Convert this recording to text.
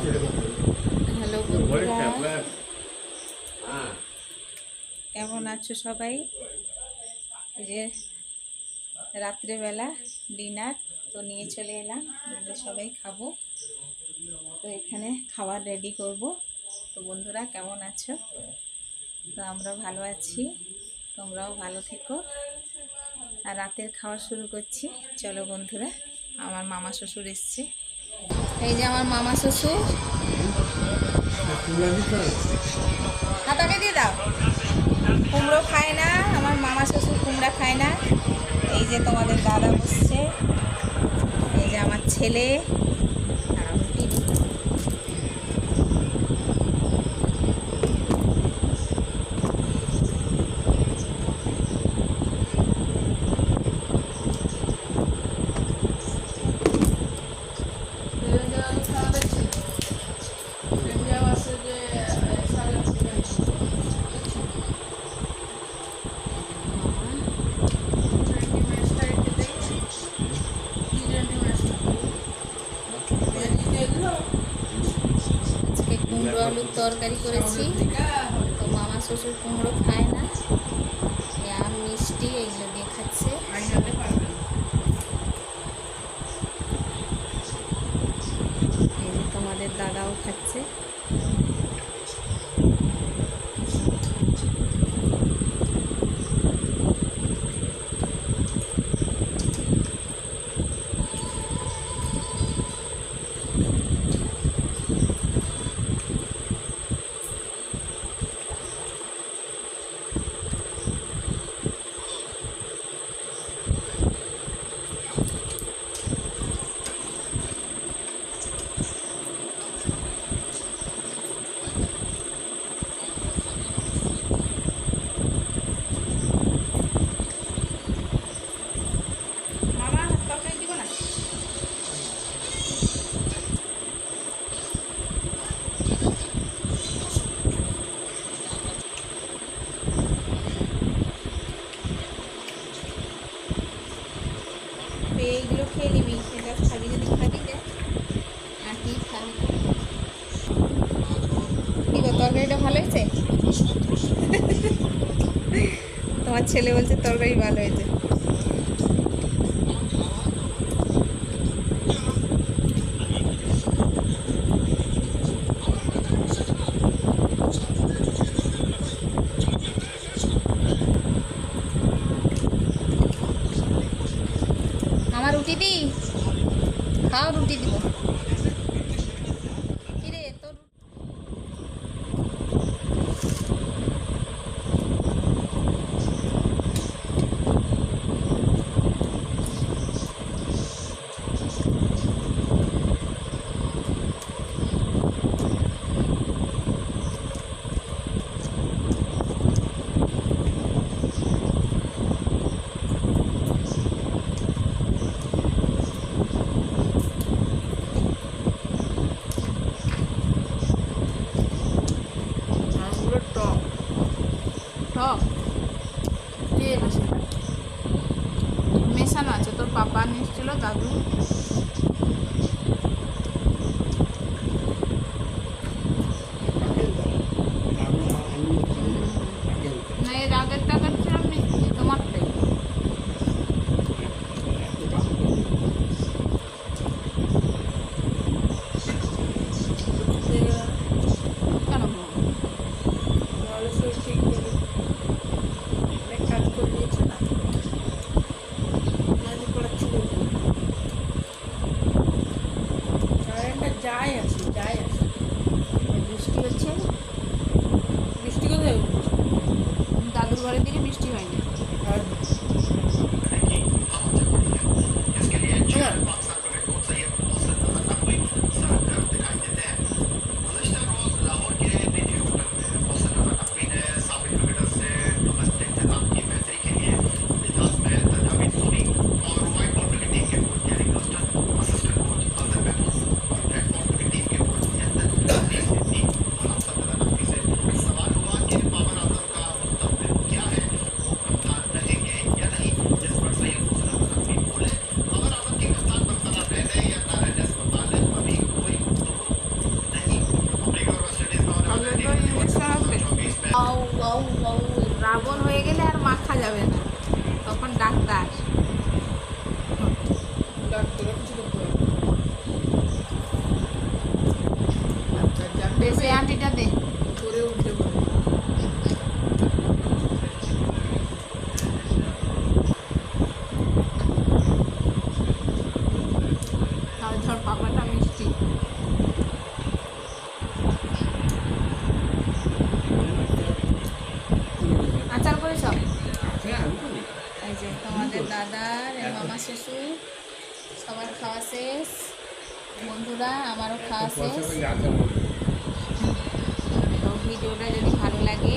Hello কেমন আছো সবাই? যে রাত্রেবেলা ডিনার, তো নিয়ে চলে এলাম। আমরা সবাই খাব। তো এখানে খাবার রেডি করব। তো বন্ধুরা, কেমন আছো? তো আমরা ভালো আছি। তোমরাও ভালো থেকো। আর রাতের খাওয়া শুরু করছি। চলো বন্ধুরা, আমার মামা শ্বশুর এসছে। এই যে আমার মামা শ্বশুর। হাতাকে দিয়ে দাও। কুমড়ো খায় না, আমার মামা শ্বশুর কুমড়া খায় না। এই যে তোমাদের দাদা বসছে। এই যে আমার ছেলে আর আমার টিভি আজকে কুমড়ো আলুর তরকারি করেছি। তো মামা শ্বশুর কুমড়ো খায় না। আম, মিষ্টি এইগুলো দিয়ে খাচ্ছে। তোমাদের দাদাও খাচ্ছে মামা তরকারি দিব না তো এইগুলো খেয়ে নিবি এটা খাবি যদি খাবি যে আর কি খাবি কি গো তরকারিটা ভালো হয়েছে তোমার ছেলে বলছে তরকারি ভালো হয়েছে। আমার রুটি দি? খাও রুটি দিব কিরে তোর আমগুলো টক টক এনেছে মেশানো আছে তোর পাপা নিচ্ছিল দাদু? finished your idea. রাবণ হয়ে গেলে আর মাখা যাবে না। তখন ডাক্তার। বেশি আন্টিটা দে। করে উঠতে পারে। ঝাল ঝাল পাকড়াটা মিষ্টি আচার করেছ এই যে তোমাদের দাদার মামা শিশু সবার খাওয়া শেষ। বন্ধুরা আমারও খাওয়া শেষ। তো ভিডিওটা যদি ভালো লাগে